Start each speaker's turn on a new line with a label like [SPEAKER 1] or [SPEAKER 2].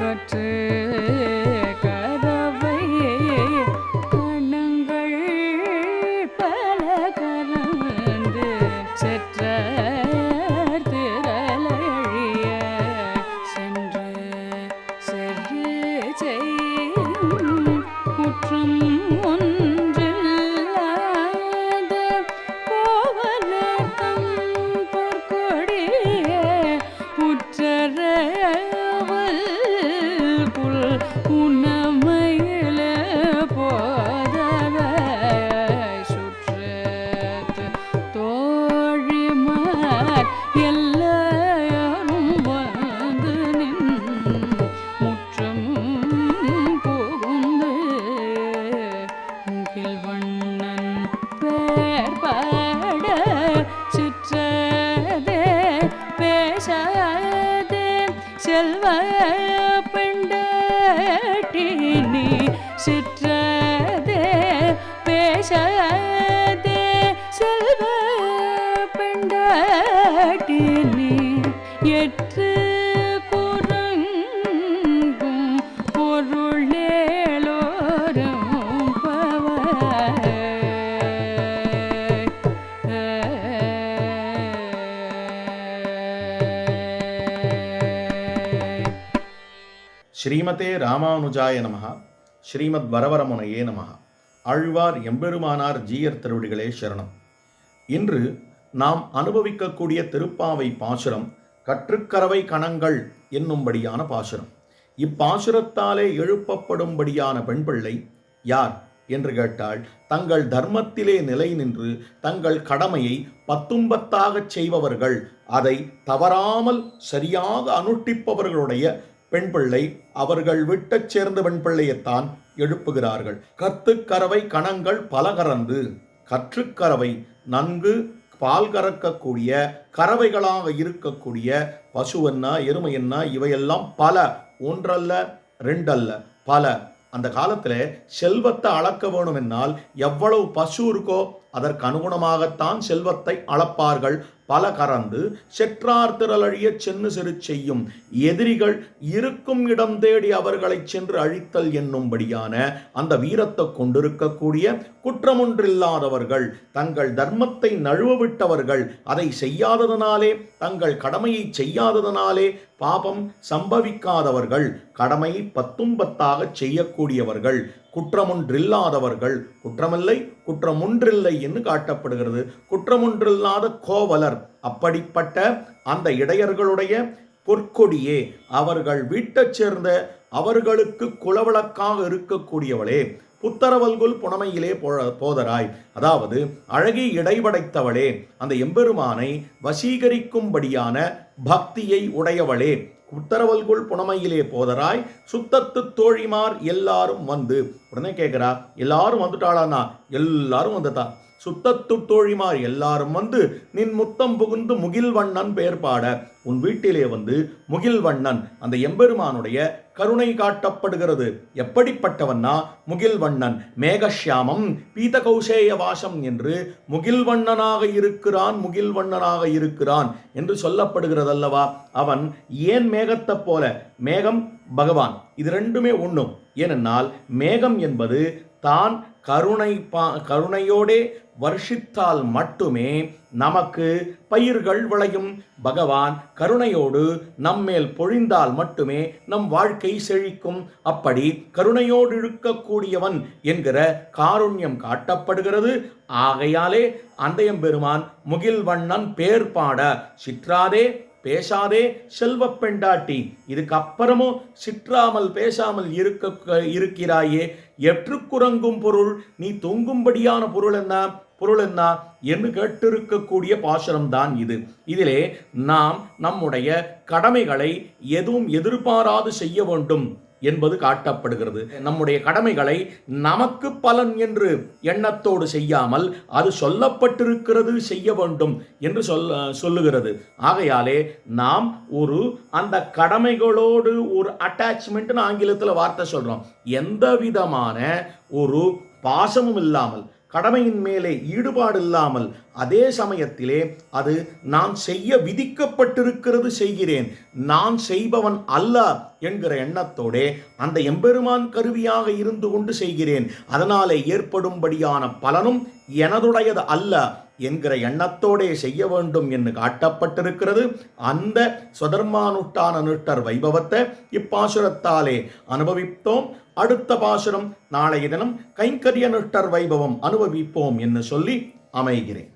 [SPEAKER 1] ਕਟੇ புல் செல்வ பெண்டட்டினி எற்று குரங்கும் பொருளேலோரும்
[SPEAKER 2] ஸ்ரீமதே ராமானுஜாய நமஹ ஸ்ரீமத் வரவரமுனையே நமஹ. ஆழ்வார் எம்பெருமானார் ஜீயர் திருவடிகளே சரணம். இன்று நாம் அனுபவிக்கக்கூடிய திருப்பாவை பாசுரம் கற்றுக்கரவை கணங்கள் என்னும்படியான பாசுரம். இப்பாசுரத்தாலே எழுப்பப்படும்படியான பெண் பிள்ளை யார் என்று கேட்டால் தங்கள் தர்மத்திலே நிலை நின்று தங்கள் கடமையை பத்தும்பத்தாகச் செய்பவர்கள் அதை தவறாமல் சரியாக அனுஷ்டிப்பவர்களுடைய பெண் பிள்ளை அவர்கள் விட்டச் சேர்ந்த பெண் பிள்ளையைத்தான் எழுப்புகிறார்கள். கத்துக்கறவை கணங்கள் பலகரந்து கற்றுக்கறவை நன்கு பால் கறக்கக்கூடிய கறவைகளாக இருக்கக்கூடிய பசுவன்னா எருமையன்னா இவையெல்லாம் பல ஒன்றல்ல ரெண்டல்ல பல. அந்த காலத்தில் செல்வத்தை அளக்க வேணுமென்னால் எவ்வளவு பசு இருக்கோ அதற்கு அனுகுணமாகத்தான் செல்வத்தை அளப்பார்கள். பல கறந்து செற்றார் திரளழிய சென்னு செரு செய்யும். எதிரிகள் இருக்கும் இடம் தேடி அவர்களை சென்று அழித்தல் என்னும்படியான அந்த வீரத்தை கொண்டிருக்கக்கூடிய குற்றமொன்றில்லாதவர்கள் தங்கள் தர்மத்தை நழுவவிட்டவர்கள் அதை செய்யாததனாலே தங்கள் கடமையை செய்யாததனாலே பாபம் சம்பவிக்காதவர்கள் கடமையை பத்தும் பத்தாக செய்யக்கூடியவர்கள். குற்றமொன்றில்லாதவர்கள் குற்றமில்லை குற்றமொன்றில்லை என்று காட்டப்படுகிறது. குற்றமொன்றில்லாத கோவலர் அப்படிப்பட்ட அந்த இடையர்களுடைய பொற்கொடியே அவர்கள் வீட்டைச் சேர்ந்த அவர்களுக்கு குலவிளக்காக இருக்கக்கூடியவளே புத்தரவல்குல் புனமையிலே போதராய். அதாவது அழகி இடைபடைத்தவளே அந்த எம்பெருமானை வசீகரிக்கும்படியான பக்தியை உடையவளே உத்தரவல்குள் புனமையிலே போதராய் சுத்தத்து தோழிமார் எல்லாரும் வந்து. உடனே கேட்குறா எல்லாரும் வந்துட்டாளானா எல்லாரும் வந்துட்டா. சுத்தத்து தோழிமார் எல்லாரும் வந்து நின் முத்தம் புகுந்து முகில்வண்ணன் பெயர் பாட. உன் வீட்டிலே வந்து முகில்வண்ணன் அந்த எம்பெருமானுடைய கருணை காட்டப்படுகிறது. எப்படிப்பட்டவன்னா முகில்வண்ணன் மேகஷ்யாமம் பீதகௌசேய வாசம் என்று முகில்வண்ணனாக இருக்கிறான் முகில்வண்ணனாக இருக்கிறான் என்று சொல்லப்படுகிறதல்லவா? அவன் ஏன் மேகத்தைப் போல? மேகம் பகவான் இது ரெண்டுமே ஒன்றும் ஏனென்றால் மேகம் என்பது தான் கருணை பா கருணையோடே வருஷித்தால் மட்டுமே நமக்கு பயிர்கள் விளையும். பகவான் கருணையோடு நம்மேல் பொழிந்தால் மட்டுமே நம் வாழ்க்கை செழிக்கும். அப்படி கருணையோடு இருக்கக்கூடியவன் என்கிற காருண்யம் காட்டப்படுகிறது. ஆகையாலே அந்தயம்பெருமான் முகில்வண்ணன் பேர் பாட சிற்றாதே பேசாதே செல்வப் பெண்டாட்டி. இதுக்கு அப்புறமும் சிற்றாமல் பேசாமல் இருக்க இருக்கிறாயே. எற்றுக்குறங்கும் பொருள் நீ தொங்கும்படியான பொருள் என்ன? பொருள் என்ன என்று கேட்டிருக்கக்கூடிய பாசுரம் தான் இது. இதிலே நாம் நம்முடைய கடமைகளை எதுவும் எதிர்பாராது செய்ய வேண்டும் என்பது காட்டப்படுகிறது. நம்முடைய கடமைகளை நமக்கு பலன் என்று எண்ணத்தோடு செய்யாமல் அது சொல்லப்பட்டிருக்கிறது செய்ய வேண்டும் என்று சொல்ல சொல்லுகிறது. ஆகையாலே நாம் ஒரு அந்த கடமைகளோடு ஒரு அட்டாச்மெண்ட்னு ஆங்கிலத்தில் வார்த்தை சொல்கிறோம் எந்த விதமான ஒரு பாசமும் இல்லாமல் கடமையின் மேலே ஈடுபாடு இல்லாமல் அதே சமயத்திலே அது நான் செய்ய விதிக்கப்பட்டிருக்கிறது செய்கிறேன். நான் செய்பவன் அல்ல என்கிற எண்ணத்தோடே அந்த எம்பெருமான் கருவியாக இருந்து கொண்டு செய்கிறேன். அதனாலே ஏற்படும்படியான பலனும் எனதுடையது அல்ல. என்கிற எண்ணத்தோடே செய்ய வேண்டும் என்று காட்டப்பட்டிருக்கிறது. அந்த சுதர்மானுட்டான நிட்டர் வைபவத்தை இப்பாசுரத்தாலே அனுபவித்தோம். அடுத்த பாசுரம் நாளைய தினம் கைங்கரிய நிட்டர் வைபவம் அனுபவிப்போம் என்று சொல்லி அமைகிறேன்.